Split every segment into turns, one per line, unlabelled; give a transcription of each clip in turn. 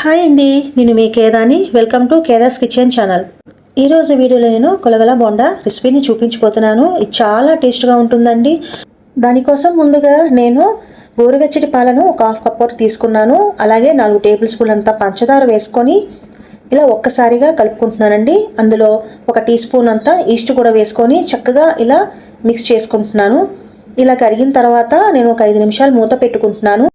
Hi అండి నేను మీ Kedani welcome to Kedas kitchen channel. ఈరోజు వీడియోలో నేను కొలగల బోండా రెసిపీని చూపించిపోతున్నాను ఇది చాలా టేస్ట్గా ఉంటుందండి. దానికోసం ముందుగా నేను గోరువెచ్చటి పాలను ఒక హాఫ్ కప్ వరకు తీసుకున్నాను. అలాగే నాలుగు టేబుల్ స్పూన్ అంతా పంచదార వేసుకొని ఇలా ఒక్కసారిగా కలుపుకుంటున్నానండి. అందులో ఒక టీ స్పూన్ అంతా ఈస్ట్ కూడా వేసుకొని చక్కగా ఇలా మిక్స్ చేసుకుంటున్నాను. ఇలా కరిగిన తర్వాత నేను ఒక ఐదు నిమిషాలు మూత పెట్టుకుంటున్నాను.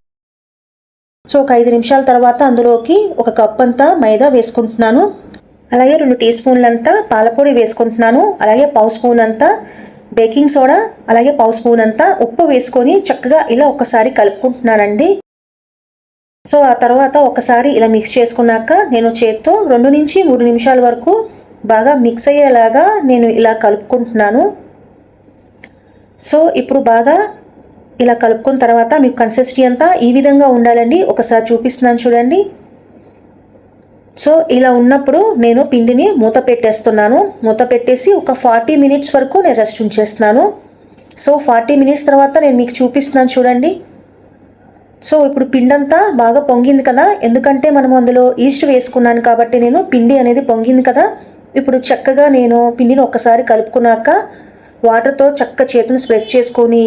సో ఒక ఐదు నిమిషాల తర్వాత అందులోకి ఒక కప్ అంతా మైదా వేసుకుంటున్నాను. అలాగే రెండు టీ స్పూన్లంతా పాలపొడి వేసుకుంటున్నాను. అలాగే పావు స్పూన్ అంతా బేకింగ్ సోడా అలాగే పావు స్పూన్ అంతా ఉప్పు వేసుకొని చక్కగా ఇలా ఒకసారి కలుపుకుంటున్నానండి. సో ఆ తర్వాత ఒకసారి ఇలా మిక్స్ చేసుకున్నాక నేను చేత్తో రెండు నుంచి మూడు నిమిషాల వరకు బాగా మిక్స్ అయ్యేలాగా నేను ఇలా కలుపుకుంటున్నాను. సో ఇప్పుడు బాగా ఇలా కలుపుకున్న తర్వాత మీకు కన్సిస్టెన్సీ అంతా ఈ విధంగా ఉండాలండి. ఒకసారి చూపిస్తున్నాను చూడండి. సో ఇలా ఉన్నప్పుడు నేను పిండిని మూత పెట్టేస్తున్నాను. మూత పెట్టేసి ఒక ఫార్టీ మినిట్స్ వరకు నేను రెస్ట్ ఉంచేస్తున్నాను. సో ఫార్టీ మినిట్స్ తర్వాత నేను మీకు చూపిస్తున్నాను చూడండి. సో ఇప్పుడు పిండి అంతా బాగా పొంగింది కదా. ఎందుకంటే మనం అందులో ఈస్ట్ వేసుకున్నాను కాబట్టి నేను పిండి అనేది పొంగింది కదా. ఇప్పుడు చక్కగా నేను పిండిని ఒక్కసారి కలుపుకున్నాక వాటర్తో చక్క చేతులు స్ప్రెడ్ చేసుకొని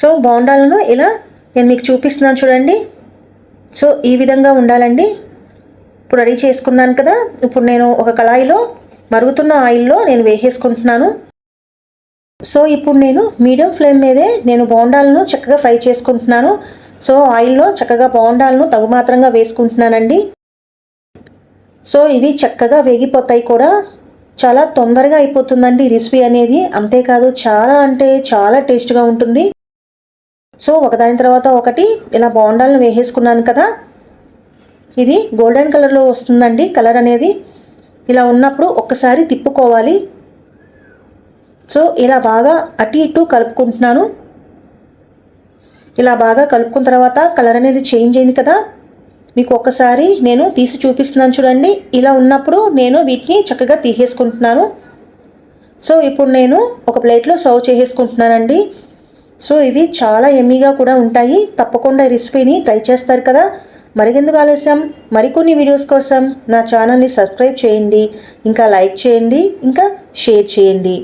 సో బోండాలను ఇలా నేను మీకు చూపిస్తున్నాను చూడండి. సో ఈ విధంగా ఉండాలండి. ఇప్పుడు రెడీ చేసుకున్నాను కదా. ఇప్పుడు నేను ఒక కళాయిలో మరుగుతున్న ఆయిల్లో నేను వేసేసుకుంటున్నాను. సో ఇప్పుడు నేను మీడియం ఫ్లేమ్ మీదే నేను బోండాలను చక్కగా ఫ్రై చేసుకుంటున్నాను. సో ఆయిల్లో చక్కగా బోండాలను తగుమాత్రంగా వేసుకుంటున్నానండి. సో ఇవి చక్కగా వేగిపోతాయి కూడా. చాలా తొందరగా అయిపోతుందండి రెసిపీ అనేది. అంతేకాదు చాలా అంటే చాలా టేస్ట్గా ఉంటుంది. సో ఒకదాని తర్వాత ఒకటి ఇలా బోండాలను వేసేసుకున్నాను కదా. ఇది గోల్డెన్ కలర్లో వస్తుందండి. కలర్ అనేది ఇలా ఉన్నప్పుడు ఒక్కసారి తిప్పుకోవాలి. సో ఇలా బాగా అటు ఇటు కలుపుకుంటున్నాను. ఇలా బాగా కలుపుకున్న తర్వాత కలర్ అనేది చేంజ్ అయింది కదా. మీకు ఒక్కసారి నేను తీసి చూపిస్తున్నాను చూడండి. ఇలా ఉన్నప్పుడు నేను వీటిని చక్కగా తీసేసుకుంటున్నాను. సో ఇప్పుడు నేను ఒక ప్లేట్లో సర్వ్ చేసేసుకుంటున్నానండి. సో ఇవి చాలా ఎమ్మీగా కూడా ఉంటాయి. తప్పకుండా రెసిపీని ట్రై చేస్తారు కదా. మరిగెందుకు ఆలస్యం? మరికొన్ని వీడియోస్ కోసం నా ఛానల్ని సబ్స్క్రైబ్ చేయండి. ఇంకా లైక్ చేయండి. ఇంకా షేర్ చేయండి.